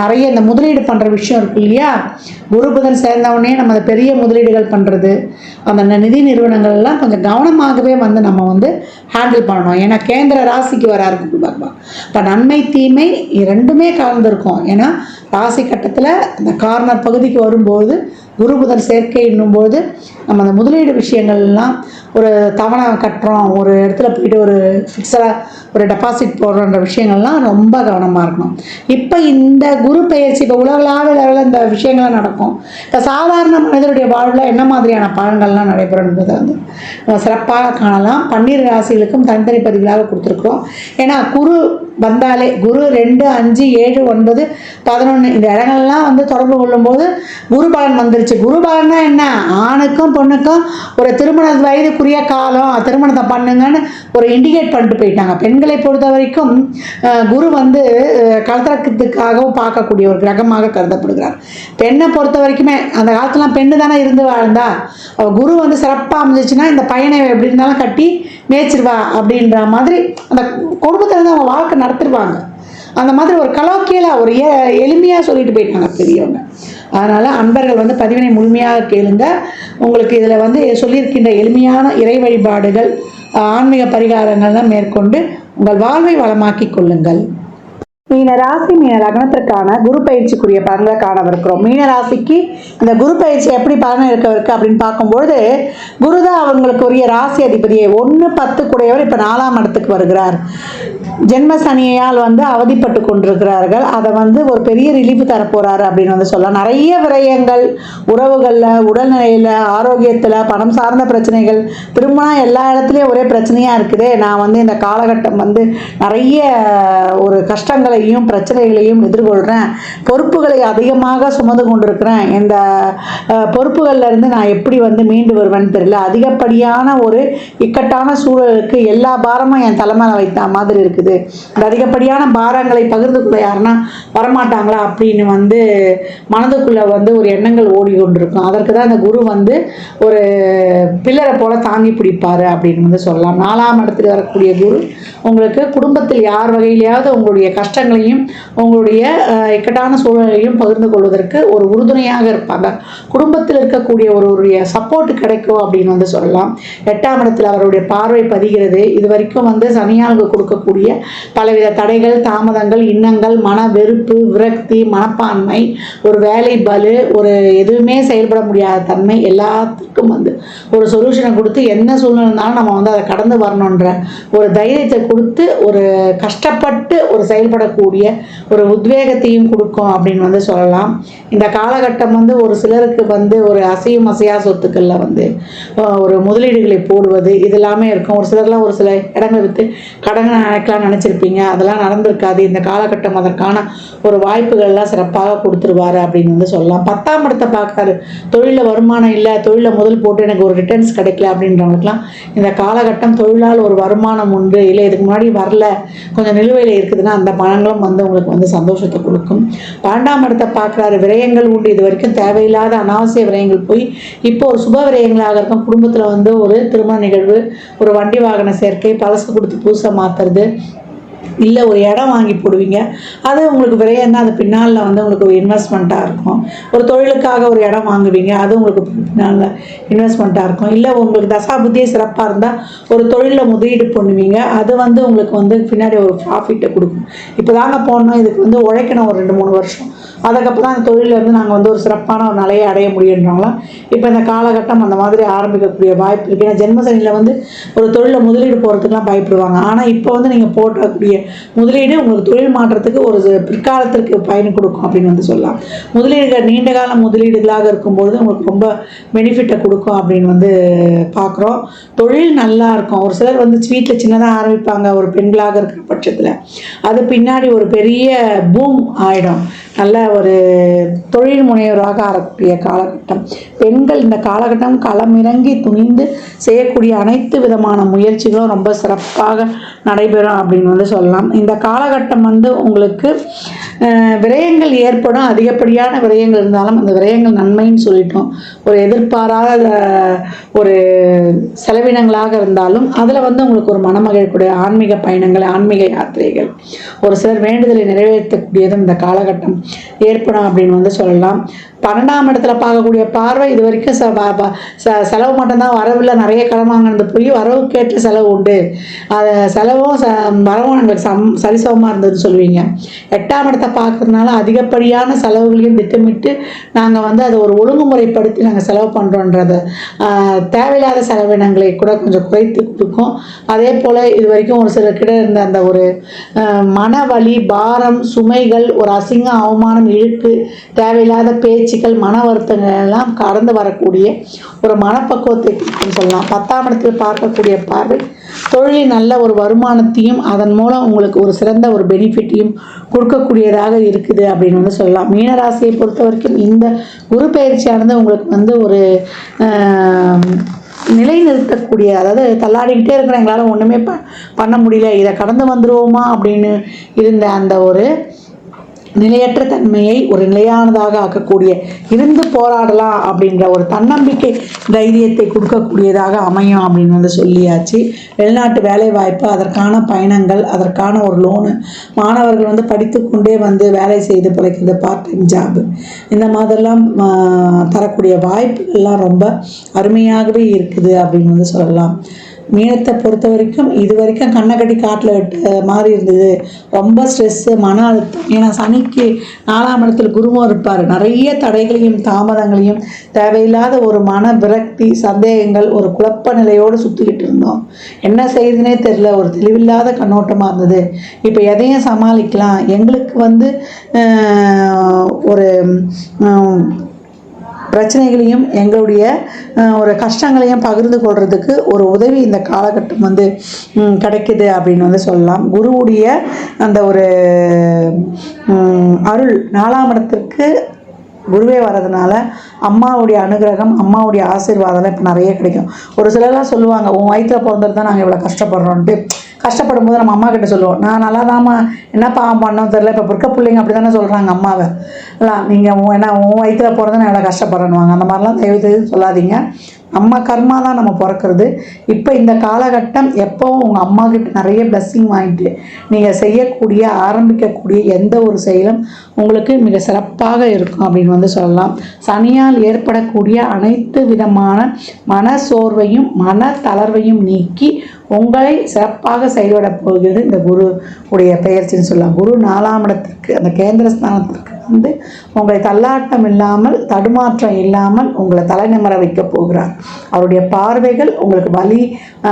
நிறைய இந்த முதலீடு பண்ணுற விஷயம் இருக்கு இல்லையா? குரு புதன் சேர்ந்தவுடனே நம்ம அந்த பெரிய முதலீடுகள் பண்ணுறது அந்த நிதி நிறுவனங்கள் எல்லாம் கொஞ்சம் கவனமாகவே வந்து நம்ம வந்து ஹேண்டில் பண்ணணும். ஏன்னா கேந்திர ராசிக்கு வராரு குரு பகவான். இப்போ நன்மை தீமை ரெண்டுமே கலந்துருக்கும். ஏன்னா ராசி கட்டத்தில் இந்த கார்னர் பகுதிக்கு வரும்போது குரு புதன் சேர்க்கை என்னும்போது நம்ம அந்த முதலீடு விஷயங்கள்லாம் ஒரு தவணை கட்டுறோம். ஒரு இடத்துல போயிட்டு ஒரு ஃபிக்ஸடாக ஒரு டெபாசிட் போடுறோன்ற விஷயங்கள்லாம் ரொம்ப கவனமாக இருக்கணும். இப்போ இந்த குரு பயிற்சி இப்போ உலகளாவிய லெவலில் இந்த விஷயங்கள்லாம் நடக்கும். இப்போ சாதாரண மனிதருடைய வாழ்வில் என்ன மாதிரியான பலன்கள்லாம் நடைபெறும் என்பதை வந்து நம்ம சிறப்பாக காணலாம். பன்னீர் ராசிகளுக்கும் தனித்தனி பதிவுகளாக கொடுத்துருக்குறோம். ஏன்னா குரு வந்தாலே குரு ரெண்டு அஞ்சு ஏழு ஒன்பது பதினொன்று இந்த இடங்கள்லாம் வந்து தொடர்பு கொள்ளும்போது குரு பலன் வந்துருச்சு. குரு பலன்னா என்ன? ஆணுக்கும் பொண்ணுக்கும் ஒரு திருமண வயதுக்குரிய காலம். திருமணத்தை பண்ணுங்கன்னு ஒரு இண்டிகேட் பண்ணிட்டு போயிட்டாங்க. பெண்களை பொறுத்த வரைக்கும் குரு வந்து அஹ், கலத்திரக்கத்துக்காகவும் பார்க்கக்கூடிய ஒரு கிரகமாக கருதப்படுகிறார். பெண்ணை பொறுத்த வரைக்குமே அந்த காலத்துலாம் பெண்ணு தானே இருந்து வாழ்ந்தா? குரு வந்து சிறப்பாக அமைஞ்சிச்சுன்னா இந்த பையனை எப்படி இருந்தாலும் கட்டி மேய்ச்சிருவா அப்படின்ற மாதிரி அந்த குடும்பத்தில் இருந்து அவங்க வாழ்க்கை நடத்திருவாங்க. அந்த மாதிரி ஒரு கலாக்கியலாக ஒரு எளிமையாக சொல்லிட்டு போயிட்டாங்க பெரியவங்க. அதனால் அன்பர்கள் வந்து பதிவினை முழுமையாக கேளுங்க. உங்களுக்கு இதில் வந்து சொல்லியிருக்கின்ற எளிமையான இறை வழிபாடுகள் ஆன்மீக பரிகாரங்கள்லாம் மேற்கொண்டு உங்கள் வாழ்வை வளமாக்கிக் கொள்ளுங்கள். மீன ராசி மீன லக்னத்திற்கான குரு பயிற்சிக்குரிய பலன்களை காணவிருக்கிறோம். மீன ராசிக்கு இந்த குரு பயிற்சி எப்படி பலன் இருக்க இருக்கு அப்படின்னு பார்க்கும்பொழுது குருதான் அவங்களுக்கு உரிய ராசி அதிபதியை ஒன்று பத்து கூடையவர் இப்போ நாலாம் இடத்துக்கு வருகிறார். ஜென்ம சனியால் வந்து அவதிப்பட்டு கொண்டிருக்கிறார்கள். அதை வந்து ஒரு பெரிய ரிலீஃப் தரப்போறாரு அப்படின்னு வந்து சொல்லலாம். நிறைய விரயங்கள் உறவுகளில் உடல்நிலையில் ஆரோக்கியத்தில் பணம் சார்ந்த பிரச்சனைகள். திருமணம் எல்லா இடத்துலையும் ஒரே பிரச்சனையாக இருக்குது. நான் வந்து இந்த காலகட்டம் வந்து நிறைய ஒரு கஷ்டங்களையும் பிரச்சனைகளையும் எதிர்கொள்கிறேன் பொறுப்புகளை அதிகமாக சுமந்து கொண்டிருக்கிறேன். இந்த பொறுப்புகள்லேருந்து இருந்து நான் எப்படி வந்து மீண்டு வருவேன்னு தெரியல. அதிகப்படியான ஒரு இக்கட்டான சூழலுக்கு எல்லா பாரமும் என் தலைமையில் வைத்த மாதிரி இருக்குது. இருக்குது. இந்த அதிகப்படியான பாரங்களை பகிர்ந்து கொள்ள யாருன்னா வரமாட்டாங்களா அப்படின்னு வந்து மனதுக்குள்ளே வந்து ஒரு எண்ணங்கள் ஓடி கொண்டிருக்கும் அதற்கு தான் இந்த குரு வந்து ஒரு பில்லரை போல தாங்கி பிடிப்பார் அப்படின்னு வந்து சொல்லலாம். நாலாம் இடத்துக்கு வரக்கூடிய குரு உங்களுக்கு குடும்பத்தில் யார் வகையிலையாவது உங்களுடைய கஷ்டங்களையும் உங்களுடைய இக்கட்டான சூழ்நிலையும் பகிர்ந்து கொள்வதற்கு ஒரு உறுதுணையாக இருப்பாங்க. குடும்பத்தில் இருக்கக்கூடிய ஒருவருடைய சப்போர்ட் கிடைக்கும் அப்படின்னு வந்து சொல்லலாம். எட்டாம் இடத்தில் அவருடைய பார்வை பதிகிறது. இது வரைக்கும் வந்து சனியாளுக்கு கொடுக்கக்கூடிய பலவித தடைகள் தாமதங்கள் இன்னங்கள் மன வெறுப்பு விரக்தி மனப்பான்மை ஒரு வேலை பலு ஒரு எதுவுமே செயல்பட முடியாத தன்மை எல்லாத்துக்கும் வந்து ஒரு சொல்யூஷனை கொடுத்து என்ன சூழ்நிலை இருந்தாலும் நம்ம வந்து அதை கடந்து வரணுன்ற ஒரு தைரியத்தை கொடுத்து ஒரு கஷ்டப்பட்டு ஒரு செயல்படக்கூடிய ஒரு உத்வேகத்தையும் கொடுக்கும் அப்படின்னு வந்து சொல்லலாம். இந்த காலகட்டம் வந்து ஒரு சிலருக்கு வந்து ஒரு அசையும் அசையா சொத்துக்களில் வந்து ஒரு முதலீடுகளை போடுவது இது எல்லாமே இருக்கும். ஒரு சிலர்லாம் ஒரு சில இடங்களை விற்று கடன் அடைக்கலாம்னு நினச்சிருப்பீங்க. அதெல்லாம் நடந்திருக்காது. இந்த காலகட்டம் அதற்கான ஒரு வாய்ப்புகள்லாம் சிறப்பாக கொடுத்துருவாரு அப்படின்னு வந்து சொல்லலாம். பத்தாம் இடத்தை பார்க்காரு. தொழிலில் வருமானம் இல்லை. தொழிலில் முதல் போட்டு எனக்கு ஒரு ரிட்டர்ன்ஸ் கிடைக்கல அப்படின்றவங்களுக்குலாம் இந்த காலகட்டம் தொழிலால் ஒரு வருமானம் உண்டு. இல்லை இதுக்கு முன்னாடி வரல. கொஞ்சம் நிலுவையில் இருக்குதுன்னா அந்த பணங்களும் வந்து உங்களுக்கு வந்து சந்தோஷத்தை கொடுக்கும். பன்னெண்டாம் இடத்தை பார்க்குறாரு. விரயங்கள் உண்டு. இது வரைக்கும் தேவையில்லாத அனாவசிய விரயங்கள் போய் இப்போ ஒரு சுப விரயங்களாக இருக்கும். குடும்பத்தில் வந்து ஒரு திருமண நிகழ்வு ஒரு வண்டி வாகன சேர்க்கை பழசு கொடுத்து பூசை மாற்றுறது இல்லை ஒரு இடம் வாங்கி போடுவீங்க. அது உங்களுக்கு விரையன்னா அது பின்னால் வந்து உங்களுக்கு ஒரு இன்வெஸ்ட்மெண்ட்டாக இருக்கும். ஒரு தொழிலுக்காக ஒரு இடம் வாங்குவீங்க. அது உங்களுக்கு பின்னால் இன்வெஸ்ட்மெண்ட்டாக இருக்கும். இல்லை உங்களுக்கு தசா புத்தியே சிறப்பாக இருந்தால் ஒரு தொழிலில் முதலீடு பண்ணுவீங்க. அது வந்து உங்களுக்கு வந்து பின்னாடி ஒரு ப்ராஃபிட்டை கொடுக்கும். இப்போ தாங்க போனோம். இதுக்கு வந்து உழைக்கணும் ஒரு ரெண்டு மூணு வருஷம். அதுக்கப்புறம் அந்த தொழிலேருந்து நாங்கள் வந்து ஒரு சிறப்பான ஒரு நிலையை அடைய முடியுன்றாங்களாம் இப்போ இந்த காலகட்டம் அந்த மாதிரி ஆரம்பிக்கக்கூடிய வாய்ப்பு இருக்குது ஏன்னா ஜென்மசனியில் வந்து ஒரு தொழிலில் முதலீடு போகிறதுக்குலாம் பயப்படுவாங்க. ஆனால் இப்போ வந்து நீங்கள் போட்டக்கூடிய முதலீடு உங்களுக்கு தொழில் மாற்றத்துக்கு ஒரு பிற்காலத்திற்கு பயன் கொடுக்கும் அப்படின்னு வந்து சொல்லலாம். முதலீடுகள் நீண்ட கால முதலீடுகளாக இருக்கும்பொழுது உங்களுக்கு ரொம்ப பெனிஃபிட்டை கொடுக்கும் அப்படின்னு வந்து பார்க்குறோம் தொழில் நல்லா இருக்கும். ஒரு சிலர் வந்து வீட்டில் சின்னதாக ஆரம்பிப்பாங்க. ஒரு பெண்களாக இருக்கிற பட்சத்தில். அது பின்னாடி ஒரு பெரிய பூம் ஆகிடும் நல்ல ஒரு தொழில் முனைவராக ஆரம்பிய காலகட்டம். பெண்கள் இந்த காலகட்டம் களமிறங்கி துணிந்து செய்யக்கூடிய அனைத்து விதமான முயற்சிகளும் ரொம்ப சிறப்பாக நடைபெறும் அப்படின்னு வந்து சொல்லலாம். இந்த காலகட்டம் வந்து உங்களுக்கு விரயங்கள் ஏற்படும். அதிகப்படியான விரயங்கள் இருந்தாலும் அந்த விரயங்கள் நன்மைன்னு சொல்லிட்டோம். ஒரு எதிர்பாராத ஒரு செலவினங்களாக இருந்தாலும் அதில் வந்து உங்களுக்கு ஒரு மனமகிழக்கூடிய ஆன்மீக பயணங்கள் ஆன்மீக யாத்திரைகள் ஒரு சிலர் வேண்டுதலை நிறைவேற்றக்கூடியதும் இந்த காலகட்டம் ஏற்படும் அப்படின்னு வந்து சொல்லலாம். பன்னெண்டாம் இடத்துல பார்க்கக்கூடிய பார்வை இது வரைக்கும் ச ச- செலவு மட்டும்தான் வரவில் நிறைய கடன் வாங்கினது போய் வரவுக்கேற்ற செலவு உண்டு. அதை செலவும் ச வரவும் எங்களுக்கு சம் சரிசமமாக இருந்ததுன்னு சொல்லுவீங்க. எட்டாம் இடத்தை பார்க்கறதுனால அதிகப்படியான செலவுகளையும் திட்டமிட்டு நாங்கள் வந்து அதை ஒரு ஒழுங்குமுறைப்படுத்தி நாங்கள் செலவு பண்ணுறோன்றதை தேவையில்லாத செலவினங்களை கூட கொஞ்சம் குறைத்து கொடுக்கும் அதே போல் இது வரைக்கும் ஒரு சில சிலர்கிட்ட இருந்த அந்த ஒரு மன வலி பாரம் சுமைகள் ஒரு அசிங்கம் அவமானம் இழுக்கு தேவையில்லாத பேச்சு பேச்சுக்கள் மன வருத்தங்கள் எல்லாம் கடந்து வரக்கூடிய ஒரு மனப்பக்குவத்தை குறிக்கும் சொல்லலாம். பத்தாம் இடத்தில் பார்க்கக்கூடிய பார்வை தொழிலில் நல்ல ஒரு வருமானத்தையும் அதன் மூலம் உங்களுக்கு ஒரு சிறந்த ஒரு பெனிஃபிட்டையும் கொடுக்கக்கூடியதாக இருக்குது அப்படின்னு வந்து சொல்லலாம். மீனராசியை பொறுத்த வரைக்கும் இந்த குரு பயிற்சியானது உங்களுக்கு வந்து ஒரு நிலைநிறுத்தக்கூடிய அதாவது தள்ளாடிக்கிட்டே இருக்கிற எங்களால் ஒன்றுமே ப பண்ண முடியல. இதை கடந்து வந்துருவோமா அப்படின்னு இருந்த அந்த ஒரு நிலையற்ற தன்மையை ஒரு நிலையானதாக ஆக்கக்கூடிய இருந்து போராடலாம் அப்படின்ற ஒரு தன்னம்பிக்கை தைரியத்தை கொடுக்கக்கூடியதாக அமையும் அப்படின்னு வந்து சொல்லியாச்சு. வெளிநாட்டு வேலை வாய்ப்பு அதற்கான பயணங்கள் அதற்கான ஒரு லோனு மாணவர்கள் வந்து படித்துக்கொண்டே வந்து வேலை செய்து பிழைக்கிறது பார்ட் டைம் ஜாப் இந்த மாதிரிலாம் தரக்கூடிய வாய்ப்புகள்லாம் ரொம்ப அருமையாகவே இருக்குது அப்படின்னு வந்து சொல்லலாம். மீனத்தை பொறுத்த வரைக்கும் இது வரைக்கும் கண்ணை கட்டி காட்டில் விட்ட மாதிரி இருந்தது. ரொம்ப ஸ்ட்ரெஸ்ஸு மன அழுத்தம். ஏன்னா சனிக்கு நாலாம் இடத்துல குருவும் இருப்பார். நிறைய தடைகளையும் தாமதங்களையும் தேவையில்லாத ஒரு மன விரக்தி சந்தேகங்கள் ஒரு குழப்ப நிலையோடு சுற்றிக்கிட்டு இருந்தோம். என்ன செய்யுதுனே தெரில ஒரு தெளிவில்லாத கண்ணோட்டமாக இருந்தது. இப்போ எதையும் சமாளிக்கலாம். எங்களுக்கு வந்து ஒரு பிரச்சனைகளையும் எங்களுடைய ஒரு கஷ்டங்களையும் பகிர்ந்து கொள்றதுக்கு ஒரு உதவி இந்த காலகட்டம் வந்து கிடைக்குது அப்படின்னு வந்து சொல்லலாம். குருவுடைய அந்த ஒரு அருள் நாலாம் இடத்திற்கு குருவே வர்றதுனால அம்மாவுடைய அனுகிரகம் அம்மாவுடைய ஆசீர்வாதம்லாம் இப்போ நிறைய கிடைக்கும். ஒரு சிலர்லாம் சொல்லுவாங்க உன் வயிற்றில் பிறந்தது தான் நாங்கள் இவ்வளோ கஷ்டப்படுறோன்ட்டு கஷ்டப்படும் போது நம்ம அம்மா கிட்ட சொல்லுவோம். நான் நல்லா தாம்மா என்ன பாவம் பண்ணோம் தெரில இப்போ பிறக்க பிள்ளைங்க அப்படி தானே சொல்கிறாங்க அம்மாவை. இல்லை நீங்கள் என்ன உன் வயிற்றில் போகிறது நான் எவ்வளோ கஷ்டப்படுறேன்னுவாங்க. அந்த மாதிரிலாம் தயவு செய்து சொல்லாதீங்க. நம்ம கர்மா தான் நம்ம பிறக்கிறது. இப்போ இந்த காலகட்டம் எப்போவும் உங்கள் அம்மா கிட்ட நிறைய பிளஸ்ஸிங் வாங்கிட்டு நீங்கள் செய்யக்கூடிய ஆரம்பிக்கக்கூடிய எந்த ஒரு செயலும் உங்களுக்கு மிக சிறப்பாக இருக்கும் அப்படின்னு வந்து சொல்லலாம். சனியால் ஏற்படக்கூடிய அனைத்து விதமான மன சோர்வையும் மன தளர்வையும் நீக்கி உங்களை சிறப்பாக செயல்பட போகிறது இந்த குரு உடைய பெயர்ச்சின்னு சொல்லலாம். குரு நாலாம் இடத்திற்கு அந்த கேந்திர ஸ்தானத்திற்கு வந்து உங்களை தள்ளாட்டம் இல்லாமல் தடுமாற்றம் இல்லாமல் உங்களை தலைநிமர வைக்க போகிறார். அவருடைய பார்வைகள் உங்களுக்கு வலி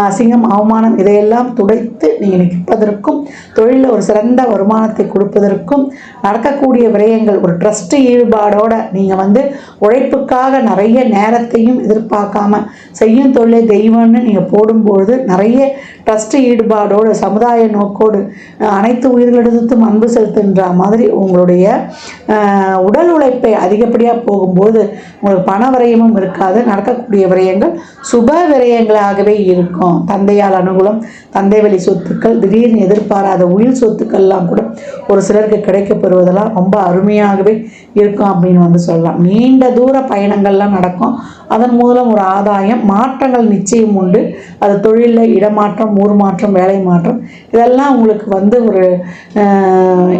அசிங்கம் அவமானம் இதையெல்லாம் துடைத்து நீங்கள் நிற்பதற்கும் தொழிலில் ஒரு சிறந்த வருமானத்தை கொடுப்பதற்கும் நடக்கக்கூடிய விரயங்கள் ஒரு ட்ரஸ்ட் ஈடுபாடோட நீங்கள் வந்து உழைப்புக்காக நிறைய நேரத்தையும் எதிர்பார்க்காம செய்யும் தொழிலை தெய்வம்னு நீங்கள் போடும்பொழுது நிறைய ட்ரஸ்ட் ஈடுபாடோடு சமுதாய நோக்கோடு அனைத்து உயிர்களிடத்தும் அன்பு செலுத்துன்ற மாதிரி உங்களுடைய உடல் உழைப்பை அதிகப்படியாக போகும்போது உங்களுக்கு பண விரயமும் இருக்காது. நடக்கக்கூடிய விரயங்கள் சுப விரயங்களாகவே இருக்கும். தந்தையால் அனுகூலம் தந்தை வழி சொத்துக்கள் திடீர்னு எதிர்பாராத உயிர் சொத்துக்கள்லாம் கூட ஒரு சிலருக்கு கிடைக்கப்பெறுவதெல்லாம் ரொம்ப அருமையாகவே இருக்கும் அப்படின்னு வந்து சொல்லலாம். நீண்ட தூர பயணங்கள்லாம் நடக்கும். அதன் மூலம் ஒரு ஆதாயம் மாற்றங்கள் நிச்சயம் உண்டு. அது தொழிலில் இடமாற்றம் ஊர் மாற்றம் வேலை மாற்றம் இதெல்லாம் உங்களுக்கு வந்து ஒரு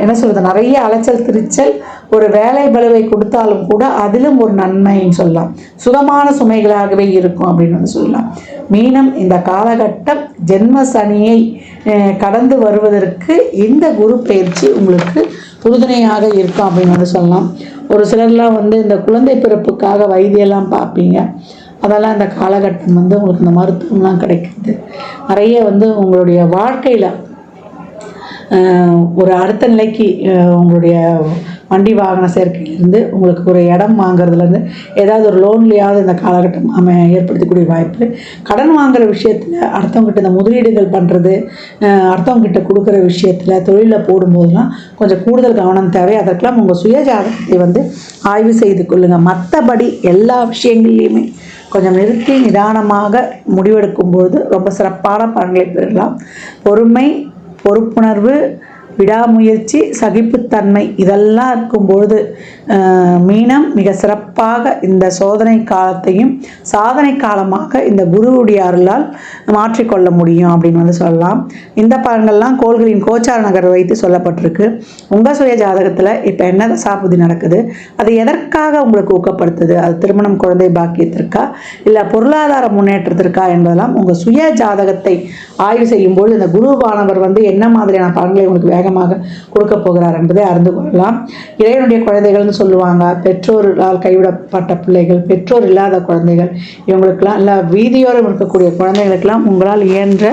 என்ன சொல்கிறது நிறைய அலைச்சல் திருச்சல் ஒரு வேலை பலுவை கொடுத்தாலும் கூட அதிலும் ஒரு நன்மைன்னு சொல்லலாம். சுகமான சுமைகளாகவே இருக்கும் அப்படின்னு வந்து சொல்லலாம். மீனம் இந்த காலகட்டம் ஜென்ம சனியை கடந்து வருவதற்கு இந்த குரு பயிற்சி உங்களுக்கு உறுதுணையாக இருக்கும் அப்படின்னு வந்து சொல்லலாம். ஒரு சிலர்லாம் வந்து இந்த குழந்தை பிறப்புக்காக வைத்தியெல்லாம் பார்ப்பீங்க. அதெல்லாம் இந்த காலகட்டம் வந்து உங்களுக்கு இந்த மருத்துவம்லாம் கிடைக்குது. நிறைய வந்து உங்களுடைய வாழ்க்கையில் ஒரு அடுத்த நிலைக்கு உங்களுடைய வண்டி வாகன சேர்க்கையிலேருந்து உங்களுக்கு ஒரு இடம் வாங்குறதுலேருந்து ஏதாவது ஒரு லோன்லையாவது இந்த காலகட்டம் அமை ஏற்படுத்தக்கூடிய வாய்ப்பு. கடன் வாங்குற விஷயத்தில் அடுத்தவங்ககிட்ட இந்த முதலீடுகள் பண்ணுறது அடுத்தவங்ககிட்ட கொடுக்குற விஷயத்தில் தொழிலில் போடும்போதெல்லாம் கொஞ்சம் கூடுதல் கவனம் தேவை. அதற்கெல்லாம் உங்கள் சுயஜாதகத்தை வந்து ஆய்வு செய்து கொள்ளுங்கள் மற்றபடி எல்லா விஷயங்கள்லையுமே கொஞ்சம் நிறுத்தி நிதானமாக முடிவெடுக்கும்போது ரொம்ப சிறப்பான பலன்களை பெறலாம். பொறுமை பொறுப்புணர்வு விடாமுயற்சி சகிப்புத்தன்மை இதெல்லாம் இருக்கும்பொழுது மீனம் மிக சிறப்பாக இந்த சோதனை காலத்தையும் சாதனை காலமாக இந்த குருவுடைய அருளால் மாற்றிக்கொள்ள முடியும் அப்படின்னு வந்து சொல்லலாம். இந்த பலன்கள்லாம் கோள்களின் கோச்சார நகர் வைத்து சொல்லப்பட்டிருக்கு. உங்கள் சுய ஜாதகத்தில் இப்போ என்ன சாப்புதி நடக்குது அது எதற்காக உங்களுக்கு ஊக்கப்படுத்துது? அது திருமணம் குழந்தை பாக்கியத்திற்கா? இல்லை பொருளாதார முன்னேற்றத்திற்கா என்பதெல்லாம் உங்கள் சுய ஜாதகத்தை ஆய்வு செய்யும்போது இந்த குருவானவர் வந்து என்ன மாதிரியான பலன்களை உங்களுக்கு தாயகமாக கொடுக்க போகிறார் என்பதை அறிந்து கொள்ளலாம். இறைவனுடைய குழந்தைகள்னு சொல்லுவாங்க பெற்றோரால் கைவிடப்பட்ட பிள்ளைகள் பெற்றோர் இல்லாத குழந்தைகள் இவங்களுக்கெல்லாம் இல்லை வீதியோரம் இருக்கக்கூடிய குழந்தைகளுக்கெல்லாம் உங்களால் இயன்ற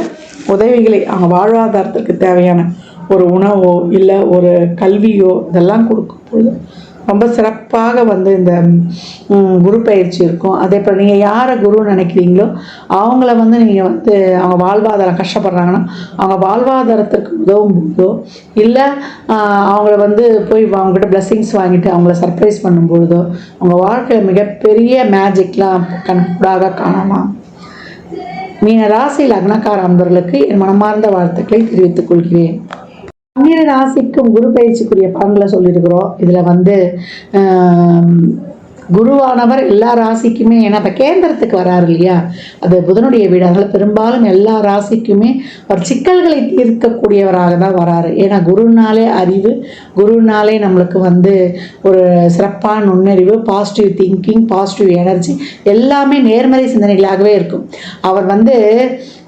உதவிகளை அவங்க வாழ்வாதாரத்திற்கு தேவையான ஒரு உணவோ இல்லை ஒரு கல்வியோ இதெல்லாம் கொடுக்கும்போது ரொம்ப சிறப்பாக வந்து இந்த குரு பயிற்சி இருக்கும். அதே போல் நீங்கள் யாரை குரு நினைக்கிறீங்களோ அவங்கள வந்து நீங்கள் வந்து அவங்க வாழ்வாதாரம் கஷ்டப்படுறாங்கன்னா அவங்க வாழ்வாதாரத்திற்கு உதவும் போதோ இல்லை அவங்கள வந்து போய் அவங்ககிட்ட பிளஸ்ஸிங்ஸ் வாங்கிட்டு அவங்கள சர்ப்ரைஸ் பண்ணும்பொழுதோ அவங்க வாழ்க்கையில் மிகப்பெரிய மேஜிக்லாம் கண்கூடாக காணலாம் மீன ராசி லக்னக்கார அன்பர்களுக்கு என் மனமார்ந்த வாழ்த்துக்களை தெரிவித்துக் கொள்கிறேன். பன்னிர ராசிக்கும் குரு பயிற்சிக்குரிய பலன்களை சொல்லியிருக்கிறோம். இதில் வந்து குருவானவர் எல்லா ராசிக்குமே ஏன்னா இப்போ கேந்திரத்துக்கு வராரு இல்லையா? அது புதனுடைய வீடு. அதனால் பெரும்பாலும் எல்லா ராசிக்குமே அவர் சிக்கல்களை தீர்க்கக்கூடியவராக தான் வராரு. ஏன்னா குருனாலே அறிவு குருனாலே நம்மளுக்கு வந்து ஒரு சிறப்பான நுண்ணறிவு பாசிட்டிவ் திங்கிங் பாசிட்டிவ் எனர்ஜி எல்லாமே நேர்மறை சிந்தனைகளாகவே இருக்கும். அவர் வந்து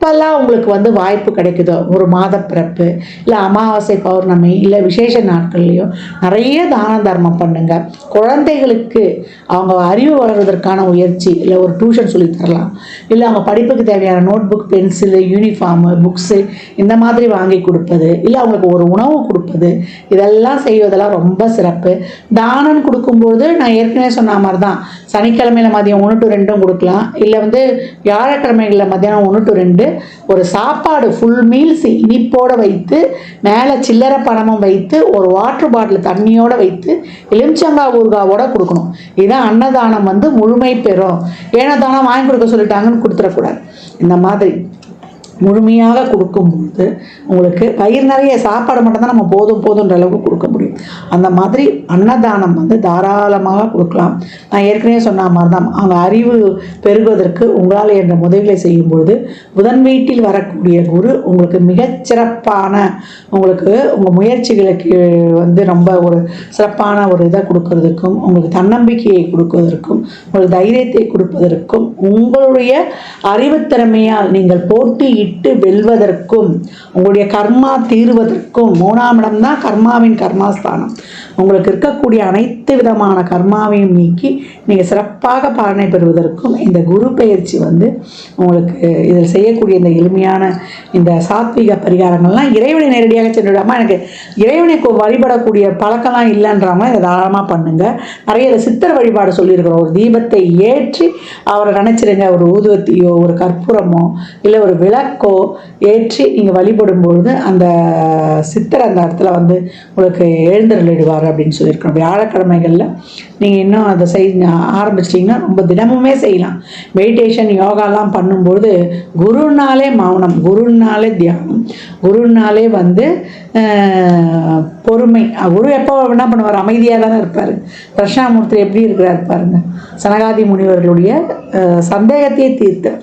எப்பெல்லாம் உங்களுக்கு வந்து வாய்ப்பு கிடைக்குதோ? ஒரு மாத பிறப்பு இல்லை அமாவாசை பௌர்ணமி இல்லை விசேஷ நாட்கள்லையோ நிறைய தான தர்மம் பண்ணுங்க. குழந்தைகளுக்கு அவங்க அறிவு வளர்வதற்கான முயற்சி இல்லை ஒரு டியூஷன் சொல்லி தரலாம். இல்லை அவங்க படிப்புக்கு தேவையான notebook pencil uniform books இந்த மாதிரி வாங்கி கொடுப்பது இல்லை அவங்களுக்கு ஒரு உணவு கொடுப்பது இதெல்லாம் செய்வதெல்லாம் ரொம்ப சிறப்பு. தானம் கொடுக்கும்போது நான் ஏற்கனவே சொன்ன மாதிரி தான் சனிக்கிழமையில மதியம் ஒன்று டு ரெண்டும் கொடுக்கலாம். இல்லை வந்து வியாழக்கிழமைகளில் மதியானம் ஒன்று டு ரெண்டு. ஒரு சாப்பாடு ஃபுல் மீல்ஸ் இனிப்போடு வைத்து மேலே சில்லறை பணமும் வைத்து ஒரு வாட்டர் பாட்டில் தண்ணியோடு வைத்து எலுமிச்சங்காய் ஊர்காவோட கொடுக்கணும். இதுதான் அன்னதானம் வந்து முழுமை பெறும். ஏனதானம் வாங்கி கொடுக்க சொல்லிட்டாங்கன்னு கொடுத்துடக்கூடாது. இந்த மாதிரி முழுமையாக கொடுக்கும்போது உங்களுக்கு பயிர் நிறைய சாப்பாடு மட்டும்தான் நம்ம போதும் போதுன்ற அளவுக்கு கொடுக்க முடியும். அந்த மாதிரி அன்னதானம் வந்து தாராளமாக கொடுக்கலாம். நான் ஏற்கனவே சொன்ன மாதிரி தான் அவங்க அறிவு பெருகுவதற்கு உங்களால் என்ற உதவிகளை செய்யும்பொழுது புதன் வீட்டில் வரக்கூடிய குரு உங்களுக்கு மிகச்சிறப்பான உங்களுக்கு உங்கள் முயற்சிகளுக்கு வந்து ரொம்ப ஒரு சிறப்பான ஒரு இதை கொடுக்கறதுக்கும் உங்களுக்கு தன்னம்பிக்கையை கொடுப்பதற்கும் உங்களுக்கு தைரியத்தை கொடுப்பதற்கும் உங்களுடைய அறிவுத்திறமையால் நீங்கள் போட்டியிட்டு வெல்வதற்கும் உங்களுடைய கர்மா தீர்வதற்கும் மூணாம் இடம் தான் கர்மாவின் கர்மாஸ்தானம் உங்களுக்கு இருக்கக்கூடிய அனைத்து விதமான கர்மாவையும் நீக்கி நீங்கள் சிறப்பாக பலனை பெறுவதற்கும் இந்த குரு பயிற்சி வந்து உங்களுக்கு இதில் செய்யக்கூடிய இந்த எளிமையான இந்த சாத்விக பரிகாரங்கள்லாம் இறைவனை நேரடியாக சென்றுவிடாமல் எனக்கு இறைவனை வழிபடக்கூடிய பழக்கம்லாம் இல்லைன்றவங்க இதை தாராளமாக பண்ணுங்கள் நிறைய இந்த சித்தர் வழிபாடு சொல்லியிருக்கிறோம். ஒரு தீபத்தை ஏற்றி அவரை நினச்சிருங்க. ஒரு ஊதுவத்தியோ ஒரு கற்பூரமோ இல்லை ஒரு விளக்கோ ஏற்றி நீங்கள் வழிபடும் பொழுது அந்த சித்தர் அந்த இடத்துல வந்து உங்களுக்கு எழுந்தருளிடுவார் அப்படின்னு சொல்லியிருக்கோம். வியாழக்கிழமைகளில் நீங்கள் இன்னும் அதை செய் ஆரம்பிச்சிட்டிங்கன்னா ரொம்ப தினமுமே செய்யலாம். மெடிடேஷன் யோகாலாம் பண்ணும்போது குருனாலே மௌனம் குருனாலே தியானம் குருனாலே வந்து பொறுமை. குரு எப்போ என்ன பண்ணுவார்? அமைதியாக தானே இருப்பார். தட்சிணாமூர்த்தி எப்படி இருக்கிறார் பாருங்க. சனகாதி முனிவர்களுடைய சந்தேகத்தையே தீர்த்தார்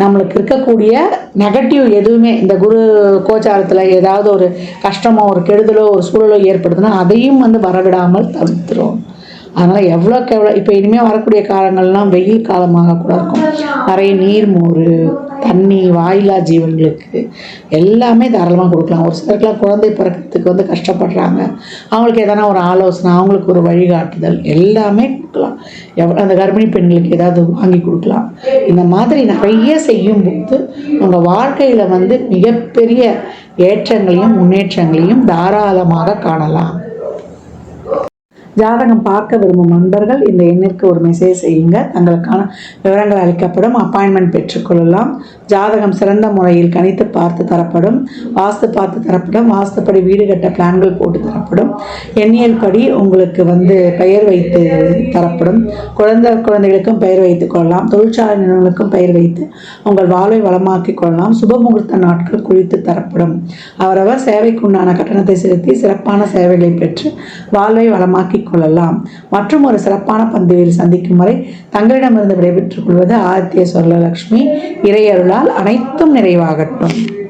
நம்மளுக்கு இருக்கக்கூடிய நெகட்டிவ் எதுவுமே இந்த குரு கோச்சாரத்தில் ஏதாவது ஒரு கஷ்டமோ ஒரு கெடுதலோ ஒரு சூழலோ ஏற்படுதுன்னா அதையும் வந்து வரவிடாமல் தவிர்த்துரும். அதனால் எவ்வளோக்கு எவ்வளோ இப்போ இனிமேல் வரக்கூடிய காலங்கள்லாம் வெயில் காலமாக கூட இருக்கும். நிறைய நீர் மோர் தண்ணி வாயிலா ஜீவன்களுக்கு எல்லாமே தாராளமாக கொடுக்கலாம். ஒரு சிலருக்குலாம் குழந்தை பிறக்கிறதுக்கு வந்து கஷ்டப்படுறாங்க. அவங்களுக்கு எதனா ஒரு ஆலோசனை அவங்களுக்கு ஒரு வழிகாட்டுதல் எல்லாமே கொடுக்கலாம். எவ் அந்த கர்ப்பிணி பெண்களுக்கு ஏதாவது வாங்கி கொடுக்கலாம். இந்த மாதிரி நிறைய செய்யும்போது உங்கள் வாழ்க்கையில் வந்து மிகப்பெரிய ஏற்றங்களையும் முன்னேற்றங்களையும் தாராளமாக காணலாம். ஜாதகம் பார்க்க விரும்பும் நண்பர்கள் இந்த எண்ணிற்கு ஒரு மெசேஜ் செய்யுங்க. தங்களுக்கான விவரங்கள் அளிக்கப்படும். அப்பாயின்மெண்ட் பெற்றுக்கொள்ளலாம் ஜாதகம் சிறந்த முறையில் கணித்து பார்த்து தரப்படும் வாஸ்து பார்த்து தரப்படும் வாஸ்துப்படி வீடு கட்ட பிளான்கள் போட்டு தரப்படும். எண்ணியல் படி உங்களுக்கு வந்து பெயர் வைத்து தரப்படும். குழந்தை குழந்தைகளுக்கும் பெயர் வைத்துக் கொள்ளலாம். தொழிற்சாலை நிறுவனங்களுக்கும் பெயர் வைத்து உங்கள் வாழ்வை வளமாக்கிக் கொள்ளலாம். சுப முகூர்த்த நாட்கள் குறித்து தரப்படும். அவரவர் சேவைக்குண்டான கட்டணத்தை செலுத்தி சிறப்பான சேவைகளை பெற்று வாழ்வை வளமாக்கிக் கொள்ளலாம். மற்றும் ஒரு சிறப்பான பந்துவில் சந்திக்கும் வரை தங்களிடமிருந்து விடைபெற்றுக் கொள்வது ஆதித்ய சொர்லலக்ஷ்மி அனைத்தும் நிறைவாகட்டும்.